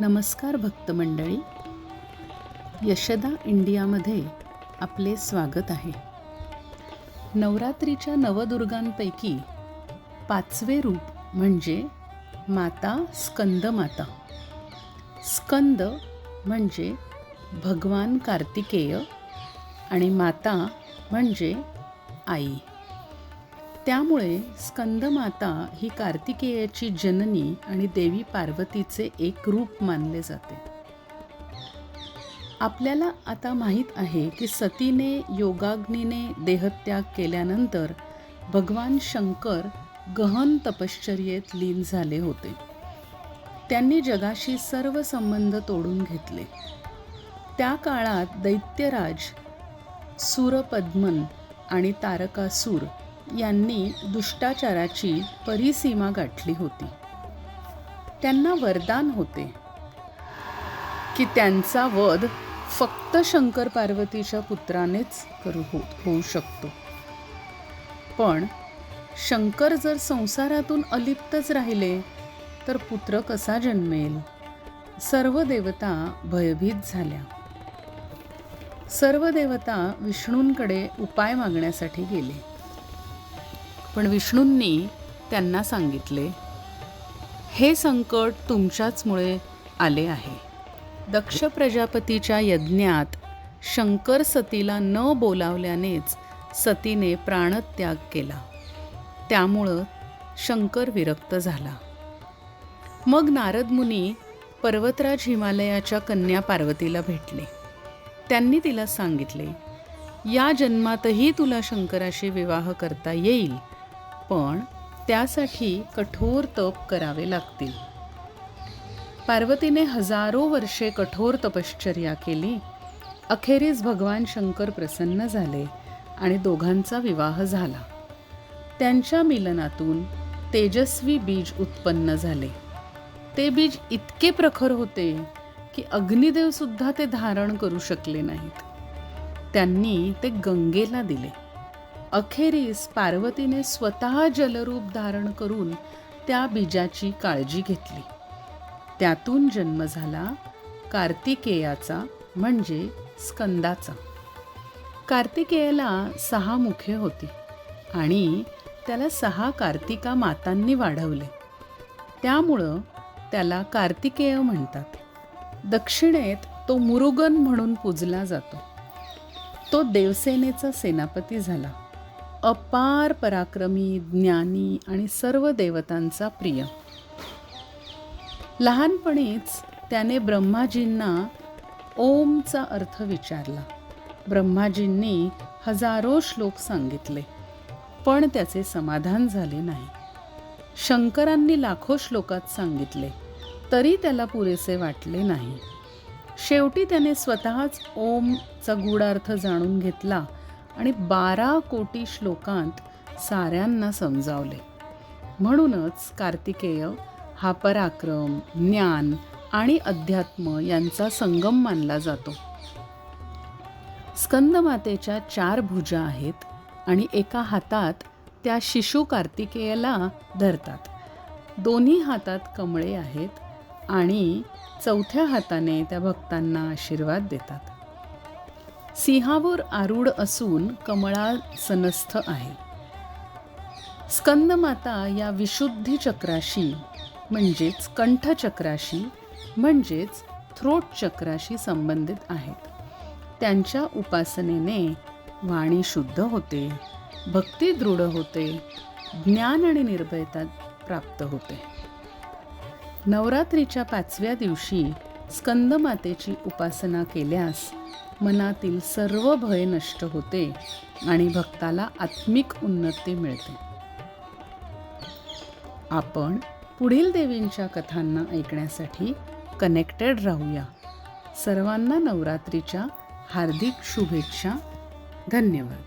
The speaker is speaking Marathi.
नमस्कार भक्त मंडळी. यशदा इंडियामध्ये आपले स्वागत आहे. नवरात्रीच्या नवदुर्गांपैकी पाचवे रूप म्हणजे माता स्कंद माता स्कंद म्हणजे भगवान कार्तिकेय आणि माता म्हणजे आई. त्यामुळे स्कंदमाता ही कार्तिकेयाची जननी आणि देवी पार्वतीचे एक रूप मानले जाते. आपल्याला आता माहीत आहे की सतीने योगाग्नीने देहत्याग केल्यानंतर भगवान शंकर गहन तपश्चर्येत लीन झाले होते. त्यांनी जगाशी सर्व संबंध तोडून घेतले. त्या काळात दैत्यराज सूरपद्मन आणि तारकासूर यांनी दुष्टाचाराची परिसीमा गाठली होती. त्यांना वरदान होते की त्यांचा वध फक्त शंकर पार्वतीच्या पुत्रानेच करू हो होऊ शकतो. पण शंकर जर संसारातून अलिप्तच राहिले तर पुत्र कसा जन्मेल? सर्व देवता भयभीत झाल्या. सर्व देवता विष्णूंकडे उपाय मागण्यासाठी गेले. पण विष्णूंनी त्यांना सांगितले हे संकट तुमच्याचमुळे आले आहे. दक्ष प्रजापतीच्या यज्ञात शंकर सतीला न बोलावल्यानेच सतीने प्राणत्याग केला. त्यामुळं शंकर विरक्त झाला. मग नारद मुनी पर्वतराज हिमालयाच्या कन्या पार्वतीला भेटले. त्यांनी तिला सांगितले या जन्मातही तुला शंकराशी विवाह करता येईल. पण त्यासाठी कठोर तप करावे लागतील. पार्वतीने हजारो वर्षे कठोर तपश्चर्या केली. अखेरीस भगवान शंकर प्रसन्न झाले आणि दोघांचा विवाह झाला. त्यांच्या मिलनातून तेजस्वी बीज उत्पन्न झाले. ते बीज इतके प्रखर होते की अग्निदेव सुद्धा ते धारण करू शकले नाहीत. त्यांनी ते गंगेला दिले. अखेरीस पार्वतीने स्वतः जलरूप धारण करून त्या बीजाची काळजी घेतली. त्यातून जन्म झाला कार्तिकेयाचा म्हणजे स्कंदाचा. कार्तिकेयाला सहा मुखे होती आणि त्याला सहा कार्तिका मातांनी वाढवले. त्यामुळं त्याला कार्तिकेय म्हणतात. दक्षिणेत तो मुरुगन म्हणून पूजला जातो. तो देवसेनेचा सेनापती झाला. अपार पराक्रमी ज्ञानी आणि सर्व देवतांचा प्रिय. लहानपणीच त्याने ब्रह्माजींना ओमचा अर्थ विचारला. ब्रह्माजींनी हजारो श्लोक सांगितले पण त्याचे समाधान झाले नाही. शंकरांनी लाखो श्लोकात सांगितले तरी त्याला पुरेसे वाटले नाही. शेवटी त्याने स्वतःच ओमचा गूढार्थ जाणून घेतला आणि बारा कोटी श्लोकांत साऱ्यांना समजावले. म्हणूनच कार्तिकेय हा पराक्रम ज्ञान आणि अध्यात्म यांचा संगम मानला जातो. स्कंदमातेच्या चार भुजा आहेत आणि एका हातात त्या शिशु कार्तिकेयाला धरतात. दोन्ही हातात कमळे आहेत आणि चौथ्या हाताने त्या भक्तांना आशीर्वाद देतात. सिंहावर आरूढ असून कमळा सनस्थ आहे. स्कंदमाता या विशुद्धी चक्राशी म्हणजेच कंठचक्राशी म्हणजेच थ्रोट चक्राशी संबंधित आहेत. त्यांच्या उपासनेने वाणी शुद्ध होते भक्ती दृढ होते ज्ञान आणि निर्भयता प्राप्त होते. नवरात्रीच्या पाचव्या दिवशी स्कंदमातेची उपासना केल्यास मनातील सर्व भय नष्ट होते आणि भक्ताला आत्मिक उन्नती मिळते. आपण पुढील देवींच्या कथांना ऐकण्यासाठी कनेक्टेड राहूया. सर्वांना नवरात्रीच्या हार्दिक शुभेच्छा. धन्यवाद.